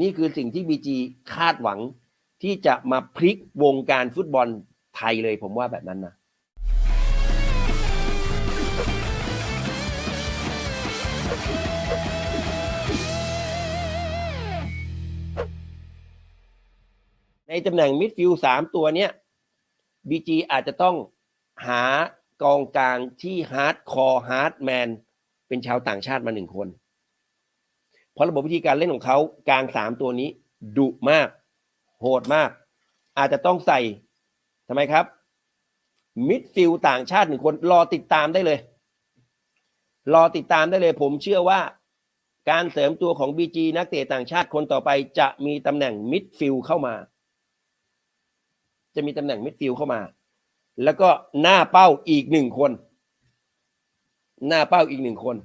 นี่คือสิ่งที่บีจีคาดหวังที่จะมาพลิกวงการฟุตบอลไทยเลยผมว่าแบบนั้นนะในตำแหน่งมิดฟิลด์สามตัวเนี้ยบีจีอาจจะต้องหากองกลางที่ฮาร์ดคอร์ฮาร์ดแมนเป็นชาวต่างชาติมาหนึ่งคน เพราะระบบวิธีการเล่นของเขากลางสามตัวนี้ดุมาก โหดมาก อาจจะต้องใส่ทำไมครับ มิดฟิลด์ต่างชาติหนึ่งคนรอติดตามได้เลย รอติดตามได้เลย ผมเชื่อว่าการเสริมตัวของ BG นักเตะต่างชาติคนต่อไปจะมีตำแหน่งมิดฟิลด์เข้ามา จะมีตำแหน่งมิดฟิลด์เข้ามา แล้วก็หน้าเป้าอีกหนึ่งคน หน้าเป้าอีกหนึ่งคน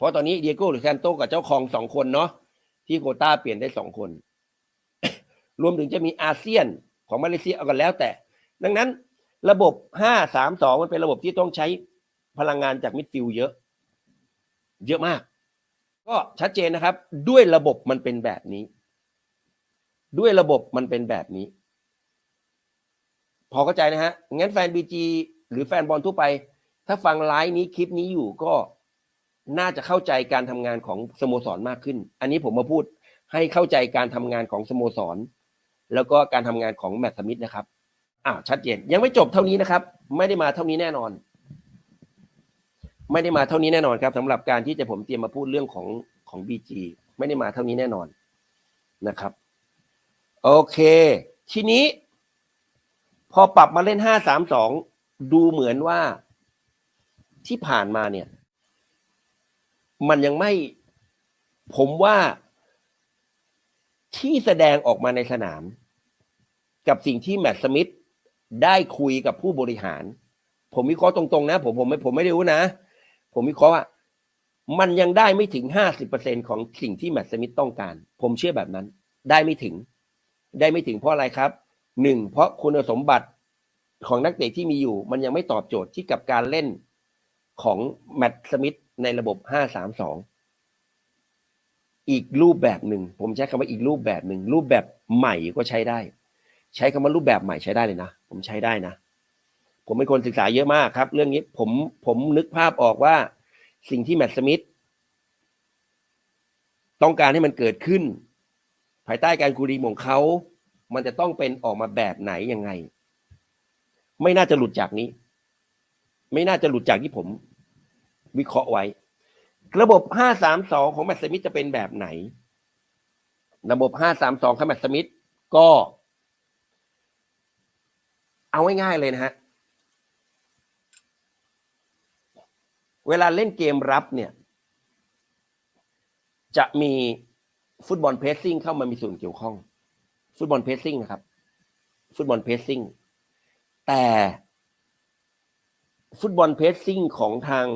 เพราะตอนนี้เดียโก้หรือแซนโตกับเจ้าของสองคนเนาะที่โคต้าเปลี่ยนได้สองคน รวมถึงจะมีอาเซียนของมาเลเซียเอากันแล้วแต่ ดังนั้นระบบ5-3-2มันเป็นระบบที่ต้องใช้พลังงานจากมิดฟิลเยอะ เยอะมาก ก็ชัดเจนนะครับ ด้วยระบบมันเป็นแบบนี้ ด้วยระบบมันเป็นแบบนี้ พอเข้าใจนะฮะงั้นแฟนบีจีหรือแฟนบอลทั่วไป ถ้าฟังไลฟ์นี้คลิปนี้อยู่ก็ น่าจะเข้าใจการทำงานของสโมสรมากขึ้น อันนี้ผมมาพูดให้เข้าใจการทำงานของสโมสร แล้วก็การทำงานของแมตต์สมิธนะครับอ้าวชัดเจนยังไม่จบเท่านี้นะครับ ไม่ได้มาเท่านี้แน่นอน ไม่ได้มาเท่านี้แน่นอนครับสำหรับการที่จะผมเตรียมมาพูดเรื่องของของบีจีไม่ได้มาเท่านี้แน่นอนนะครับ โอเค ทีนี้ พอปรับมาเล่นห้าสามสองดูเหมือนว่าที่ผ่านมาเนี่ย มันยังไม่ ผมว่าที่แสดงออกมาในสนาม กับสิ่งที่แมตต์สมิธได้คุยกับผู้บริหาร ผมวิเคราะห์ตรงๆนะ ผมผมไม่ผมไม่ได้รู้นะ ผมวิเคราะห์ว่ามันยังได้ไม่ถึงห้าสิบเปอร์เซ็นของสิ่งที่แมตต์สมิธต้องการ ผมเชื่อแบบนั้น ได้ไม่ถึง ได้ไม่ถึงเพราะอะไรครับหนึ่งเพราะคุณสมบัติของนักเตะที่มีอยู่ มันยังไม่ตอบโจทย์ที่กับการเล่นของแมตต์สมิธ ในระบบห้าสามสองอีกรูปแบบหนึ่ง ผมใช้คำว่าอีกรูปแบบหนึ่ง รูปแบบใหม่ก็ใช้ได้ ใช้คำว่ารูปแบบใหม่ใช้ได้เลยนะ ผมใช้ได้นะ ผมเป็นคนศึกษาเยอะมากครับ เรื่องนี้ผมผมนึกภาพออกว่าสิ่งที่แมตต์สมิธต้องการให้มันเกิดขึ้น ภายใต้การกูรีของเขา มันจะต้องเป็นออกมาแบบไหนยังไง ไม่น่าจะหลุดจากนี้ ไม่น่าจะหลุดจากที่ผม วิเคราะห์ไว้ ระบบ 532 ของแมตต์สมิธจะเป็นแบบไหน ระบบ 532ของแมตต์สมิธก็ เอาง่ายๆเลยนะฮะ เวลาเล่นเกมรับเนี่ย จะมีฟุตบอลเพสซิ่งเข้ามามีส่วนเกี่ยวข้อง ฟุตบอลเพสซิ่งนะครับ ฟุตบอลเพสซิ่งแต่ฟุตบอลเพสซิ่งของทาง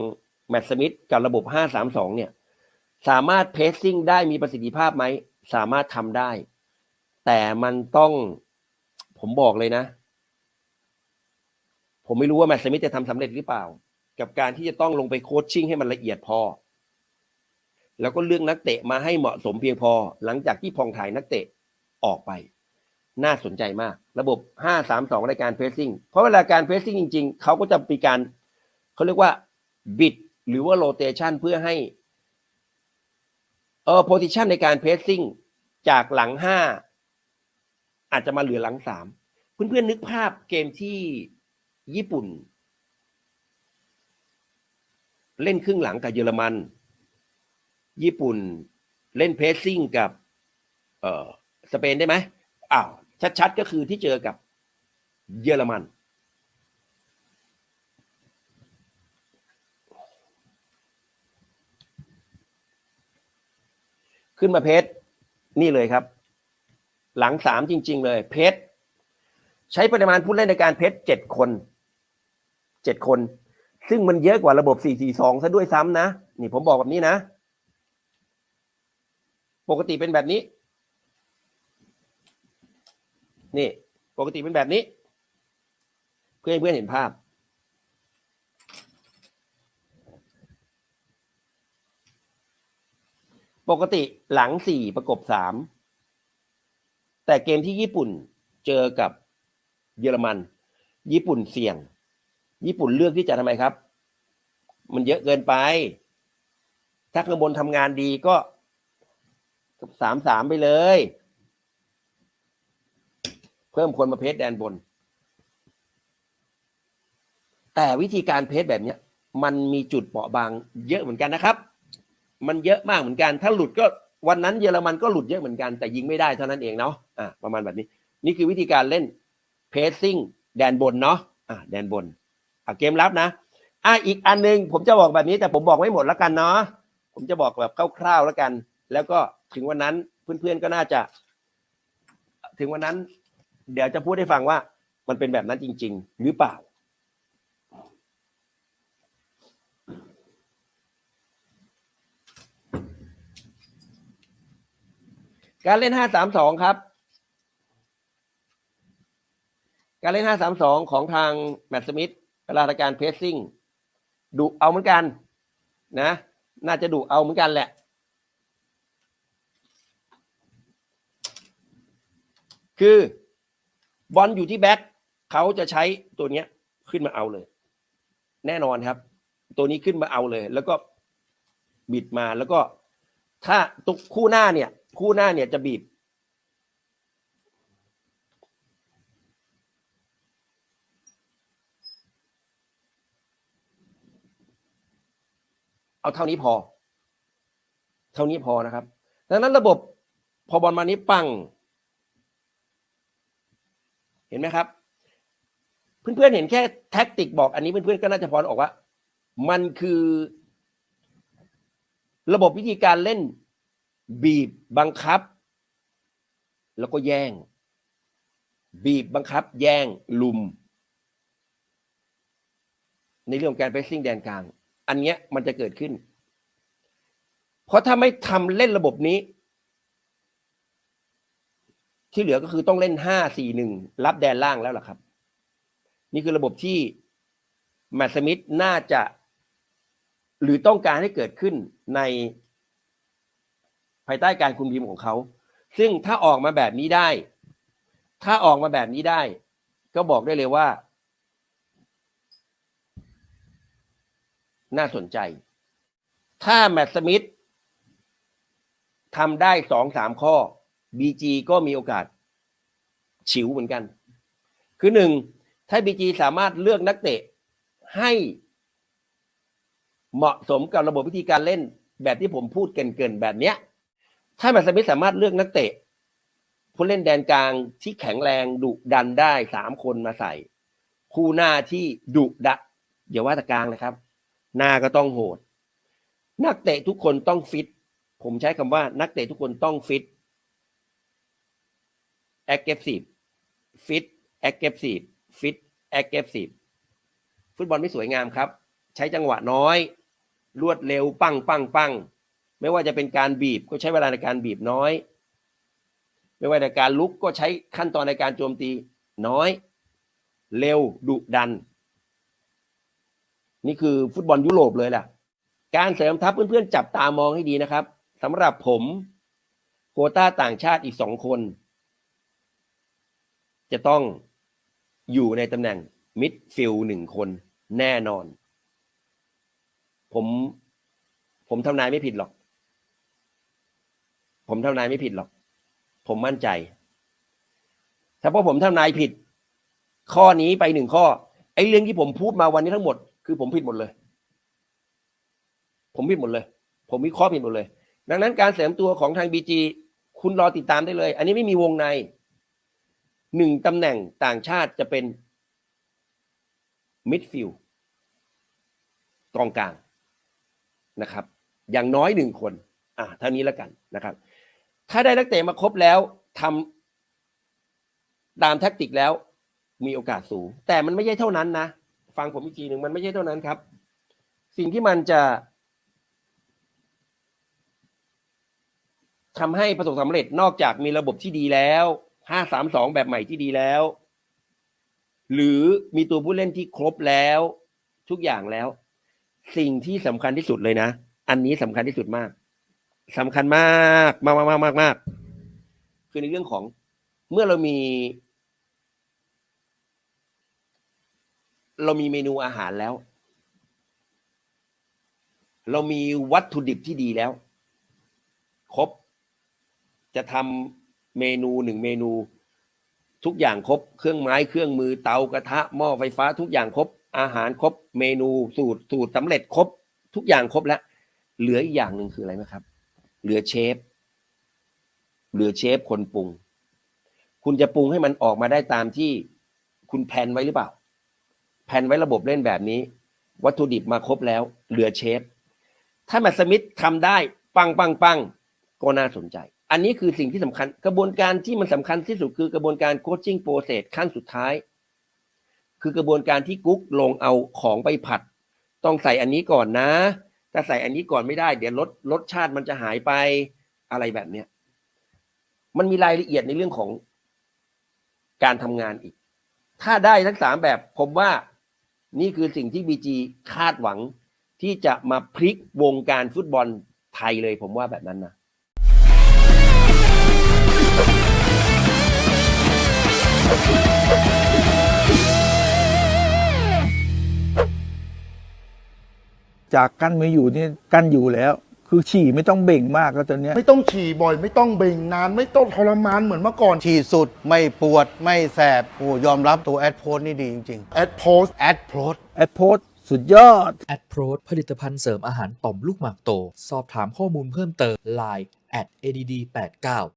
แมตต์สมิธกับระบบ 532 เนี่ย สามารถเพสซิ่งได้มีประสิทธิภาพไหม สามารถทำได้ แต่มันต้องผมบอกเลยนะ ผมไม่รู้ว่าแมตต์สมิธจะทำสำเร็จหรือเปล่า กับการที่จะต้องลงไปโคชชิ่งให้มันละเอียดพอ แล้วก็เลือกนักเตะมาให้เหมาะสมเพียงพอ หลังจากที่พองถ่ายนักเตะออกไป น่าสนใจมาก ระบบ 5-3-2ในการเพรสซิ่งเพราะเวลาการเพรสซิ่งจริง ๆ เขาก็จะมีการเขาเรียกว่าบิด หรือว่าโรเตชันเพื่อให้เออโพซิชันในการเพสซิ่งจากหลัง5อาจจะมาเหลือหลัง3เพื่อนๆนึกภาพเกมที่ญี่ปุ่น เล่นครึ่งหลังกับเยอรมัน ญี่ปุ่นเล่นเพสซิ่งกับ เออสเปนได้ไหมอ้าวชัดๆก็คือที่เจอกับเยอรมัน ขึ้นมาเพชรนี่เลยครับ หลังสามจริง ๆ เลย เพชรใช้ปริมาณผู้เล่นในการเพชรเจ็ดคนเจ็ดคน ซึ่งมันเยอะกว่าระบบสี่สี่สองซะด้วยซ้ำนะ นี่ผมบอกแบบนี้นะ ปกติเป็นแบบนี้ นี่ ปกติเป็นแบบนี้ เพื่อให้เพื่อนเห็นภาพ ปกติหลังสี่ประกบสามแต่เกมที่ญี่ปุ่นเจอกับเยอรมัน ญี่ปุ่นเสี่ยง ญี่ปุ่นเลือกที่จะทำไมครับ มันเยอะเกินไป ถ้าข้างบนทำงานดีก็สามสามไปเลย เพิ่มคนมาเพจแดนบน แต่วิธีการเพจแบบนี้มันมีจุดเปราะบางเยอะเหมือนกันนะครับ มันเยอะมากเหมือนกัน ถ้าหลุดก็วันนั้นเยอรมันก็หลุดเยอะเหมือนกันแต่ยิงไม่ได้เท่านั้นเองเนาะอะประมาณแบบนี้ นี่คือวิธีการเล่นเพสซิ่งแดนบนเนาะอะแดนบนอะเกมรับนะอะอีกอันหนึงผมจะบอกแบบนี้แต่ผมบอกไม่หมดแล้วกันเนาะผมจะบอกแบบคร่าวๆแล้วกัน แล้วก็ถึงวันนั้นเพื่อนๆก็น่าจะ ถึงวันนั้น เดี๋ยวจะพูดให้ฟังว่ามันเป็นแบบนั้นจริง ๆ หรือเปล่า การเล่นห้าสามสองครับ การเล่นห้าสามสองของทางแมตต์สมิธเวลาการเพสซิ่งดุเอาเหมือนกัน นะ น่าจะดุเอาเหมือนกันแหละ คือบอลอยู่ที่แบ็คเขาจะใช้ตัวเนี้ยขึ้นมาเอาเลย แน่นอนครับ ตัวนี้ขึ้นมาเอาเลย แล้วก็บิดมาแล้วก็ ถ้าตุกคู่หน้าเนี่ย คู่หน้าเนี่ยจะบีบ เอาเท่านี้พอ เท่านี้พอนะครับ ดังนั้นระบบพอบอลมานี้ปัง เห็นไหมครับ เพื่อนๆเห็นแค่แท็กติกบอกอันนี้เพื่อนๆก็น่าจะพอออกว่า มันคือ ระบบวิธีการเล่น บีบบังคับ แล้วก็แย่ง บีบบังคับ แย่งลุม ในเรื่องของการไปซิ่งแดนกลาง อันเนี้ยมันจะเกิดขึ้น เพราะถ้าไม่ทำเล่นระบบนี้ ที่เหลือก็คือต้องเล่นห้าสี่หนึ่งรับแดนล่างแล้วล่ะครับ นี่คือระบบที่แมตสมิธน่าจะ หรือต้องการให้เกิดขึ้นใน ภายใต้การคุมทีมของเขา ซึ่งถ้าออกมาแบบนี้ได้ ถ้าออกมาแบบนี้ได้ ก็บอกได้เลยว่า น่าสนใจ ถ้าแมตต์สมิธทำได้สองสามข้อ BG ก็มีโอกาส ฉิวเหมือนกัน คือหนึ่ง ถ้า BG สามารถเลือกนักเตะ ให้เหมาะสมกับระบบวิธีการเล่นแบบที่ผมพูดเกินๆแบบเนี้ย ถ้าแมตต์สมิธสามารถเลือกนักเตะผู้เล่นแดนกลางที่แข็งแรงดุดันได้สามคนมาใส่ คู่หน้าที่ดุดะอย่าว่าแต่กลางนะครับ หน้าก็ต้องโหด นักเตะทุกคนต้องฟิต ผมใช้คำว่านักเตะทุกคนต้องฟิต aggressive fit aggressive fit aggressive ฟุตบอลไม่สวยงามครับ ใช้จังหวะน้อย รวดเร็ว ปังปังปัง ไม่ว่าจะเป็นการบีบก็ใช้เวลาในการบีบน้อย ไม่ว่าในการลุกก็ใช้ขั้นตอนในการโจมตีน้อย เร็วดุดัน นี่คือฟุตบอลยุโรปเลยล่ะ การเสริมทัพเพื่อนๆจับตามองให้ดีนะครับสำหรับผมโควต้าต่างชาติอีกสองคน จะต้องอยู่ในตำแหน่งมิดฟิลหนึ่งคนแน่นอน ผม ผมทำนายไม่ผิดหรอก ผมทำนายไม่ผิดหรอก ผมมั่นใจ ถ้าพอผมทำนายผิด ข้อนี้ไปหนึ่งข้อไอ้เรื่องที่ผมพูดมาวันนี้ทั้งหมด คือผมผิดหมดเลย ผมผิดหมดเลย ผมวิเคราะห์ผิดหมดเลย ดังนั้นการเสริมตัวของทางบีจีคุณรอติดตามได้เลย อันนี้ไม่มีวงในหนึ่งตำแหน่งต่างชาติจะเป็นมิดฟิลด์กองกลางนะครับ อย่างน้อยหนึ่งคน อ่าเท่านี้แล้วกันนะครับ ถ้าได้นักเตะมาครบแล้วทำตามแท็กติกแล้ว มีโอกาสสูง แต่มันไม่ใช่เท่านั้นนะฟังผมอีกทีหนึ่งมันไม่ใช่เท่านั้นครับ สิ่งที่มันจะทำให้ประสบความสำเร็จนอกจากมีระบบที่ดีแล้วห้าสามสองแบบใหม่ที่ดีแล้ว หรือมีตัวผู้เล่นที่ครบแล้ว ทุกอย่างแล้ว สิ่งที่สำคัญที่สุดเลยนะ อันนี้สำคัญที่สุดมาก สำคัญมากมากมากมากมากมากคือในเรื่องของเมื่อเรามี เรามีเมนูอาหารแล้ว เรามีวัตถุดิบที่ดีแล้ว ครบ จะทำเมนูหนึ่งเมนู ทุกอย่างครบ เครื่องไม้เครื่องมือเตากระทะหม้อไฟฟ้า ทุกอย่างครบ อาหารครบ เมนูสูตรสูตรสำเร็จครบ ทุกอย่างครบแล้ว เหลืออีกอย่างหนึ่งคืออะไรไหมครับ เหลือเชฟเหลือเชฟคนปรุง คุณจะปรุงให้มันออกมาได้ตามที่คุณแพนไว้หรือเปล่า แพนไว้ระบบเล่นแบบนี้ วัตถุดิบมาครบแล้ว เหลือเชฟ ถ้าแมตต์สมิธทำได้ ปังปังปังก็น่าสนใจ อันนี้คือสิ่งที่สำคัญ กระบวนการที่มันสำคัญที่สุดคือกระบวนการโคชชิ่งโปรเซสขั้นสุดท้าย คือกระบวนการที่กุ๊กลงเอาของไปผัด ต้องใส่อันนี้ก่อนนะ ถ้าใส่อันนี้ก่อนไม่ได้ เดี๋ยวรสรสชาติมันจะหายไปอะไรแบบเนี้ยมันมีรายละเอียดในเรื่องของการทำงานอีก ถ้าได้ทั้งสามแบบผมว่านี่คือสิ่งที่บีจีคาดหวังที่จะมาพลิกวงการฟุตบอลไทยเลยผมว่าแบบนั้นนะ จากกั้นไม่อยู่นี่กั้นอยู่แล้ว คือฉี่ไม่ต้องเบ่งมากแล้วตอนเนี้ยไม่ต้องฉี่บ่อย ไม่ต้องเบ่งนาน ไม่ต้องทรมานเหมือนเมื่อก่อนฉีดสุดไม่ปวดไม่แสบโอ้ยอมรับตัวแอดโพสนี่ดีจริงแอดโพสๆแอดโพสแอดโพสสุดยอดแอดโพรดผลิตภัณฑ์เสริมอาหารต่อมลูกหมากโต สอบถามข้อมูลเพิ่มเติม Line at add89